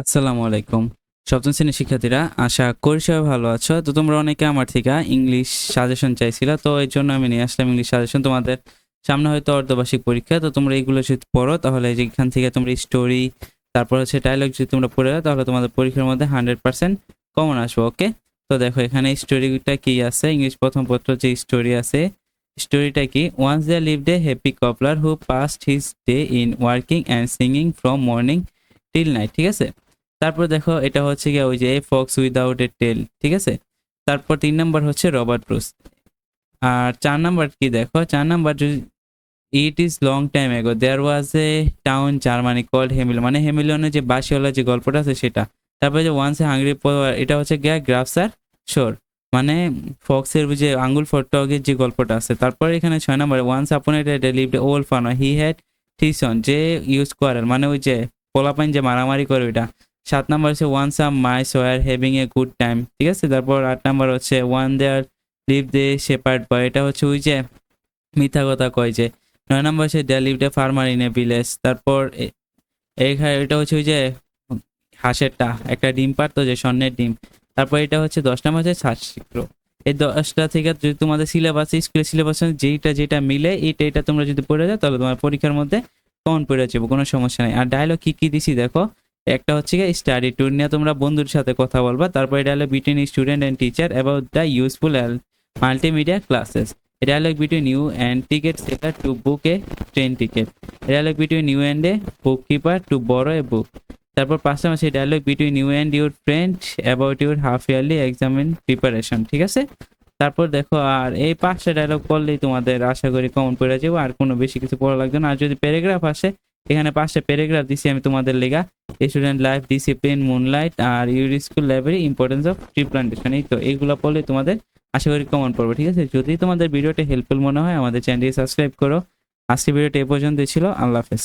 আসসালামু আলাইকুম। সপ্তম শ্রেণির শিক্ষার্থীরা, আশা করি সবাই ভালো আছো। তো তোমরা অনেকে আমার থেকে ইংলিশ সাজেশন চাইছিল, তো এই জন্য আমি নিয়ে আসলাম ইংলিশ সাজেশন তোমাদের সামনে হয়তো অর্ধবার্ষিক পরীক্ষা, তো তোমরা এইগুলো যদি পড়ো, তাহলে যেখান থেকে তোমরা স্টোরি তারপর হচ্ছে ডায়লগ যদি তোমরা পড়ে যাও তাহলে তোমাদের পরীক্ষার মধ্যে হান্ড্রেড পার্সেন্ট কমন আসবে ওকে তো দেখো এখানে স্টোরিটা কি আছে? ইংলিশ প্রথম পত্র যে স্টোরি আছে স্টোরিটা কি? Once there live day happy cobbler who passed his day in working and singing from morning till night ঠিক আছে? তারপর দেখো, এটা হচ্ছে গিয়ে ওই যে a fox without a tail ঠিক আছে? তারপর তিন নাম্বার হচ্ছে রবার্ট ব্রুস আর চার নাম্বার কি দেখো? চার number it is long time ago there was a town Germany called Hamel মানে হেমিলিয়নের যে বাসিওয়ালা যে গল্পটা আছে সেটা। তারপরে যে ওয়ান্স এ হাঙ্গরি এটা হচ্ছে গিয়া গ্রাফসার শোর মানে ফক্সের যে আঙ্গুল ফটকের যে গল্পটা আছে। তারপর এখানে ছয় নম্বরে ওয়ান্স আপন এটা lived old fun he had টিসন যে ইউজ করার মানে ওই যে পোলাপাইন যে মারামারি করে ওইটা সাত নাম্বার হচ্ছে ওয়ান সাম মাই সোয়ার হ্যাভিং এ গুড টাইম ঠিক আছে? তারপর আট নাম্বার হচ্ছে one there live the shepherd boy এটা হচ্ছে ওই যে মিথ্যা কথা কয় যে। নয় নাম্বার হচ্ছে they live the farmer in a village তারপর এটা হচ্ছে ওই যে হাঁসেরটা একটা ডিম পারতো যে স্বর্ণের ডিম। তারপর এটা হচ্ছে দশ নাম্বার হচ্ছে শ্বাসচিত্র এই দশটা থেকে যদি তোমাদের সিলেবাস স্কুলের সিলেবাস যেইটা যেটা মিলে, এইটা এটা তোমরা যদি পড়ে যাও, তাহলে তোমার পরীক্ষার মধ্যে কমন পড়ে যাবে, কোনো সমস্যা নেই। আর ডায়লগ কি কি দিছি দেখো? একটা হচ্ছে গিয়ে স্টাডি ট্যুর নিয়ে তোমরা বন্ধুর সাথে কথা বলবা, তারপর এটা হলো between student and teacher about the useful multimedia classes এটা হলো between you and ticket seller to book a train ticket এটা হলো between you and a book keeper to borrow a book তারপর পাঁচটা মাসে dialogue between you and your friend about your half yearly examine preparation ঠিক আছে? তারপর দেখো, আর এই পাঁচটা ডায়লগ করলেই তোমাদের আশা করি কমন পড়ে যাব, আর কোনো বেশি কিছু পড়া লাগবে না। আর যদি প্যারাগ্রাফ আসে এখানে পাঁচটা প্যারাগ্রাফ দিছি আমি তোমাদের লেগা। Student life discipline moonlight R your school library importance of tree plantation এই তো এইগুলো পড়লে তোমাদের আশা করি কমন পড়বে, ঠিক আছে? যদি তোমাদের ভিডিওটা হেল্পফুল মনে হয়, আমাদের চ্যানেলটি সাবস্ক্রাইব করো। আজকে ভিডিওটা এ পর্যন্ত ছিল, আল্লাহ হাফেজ।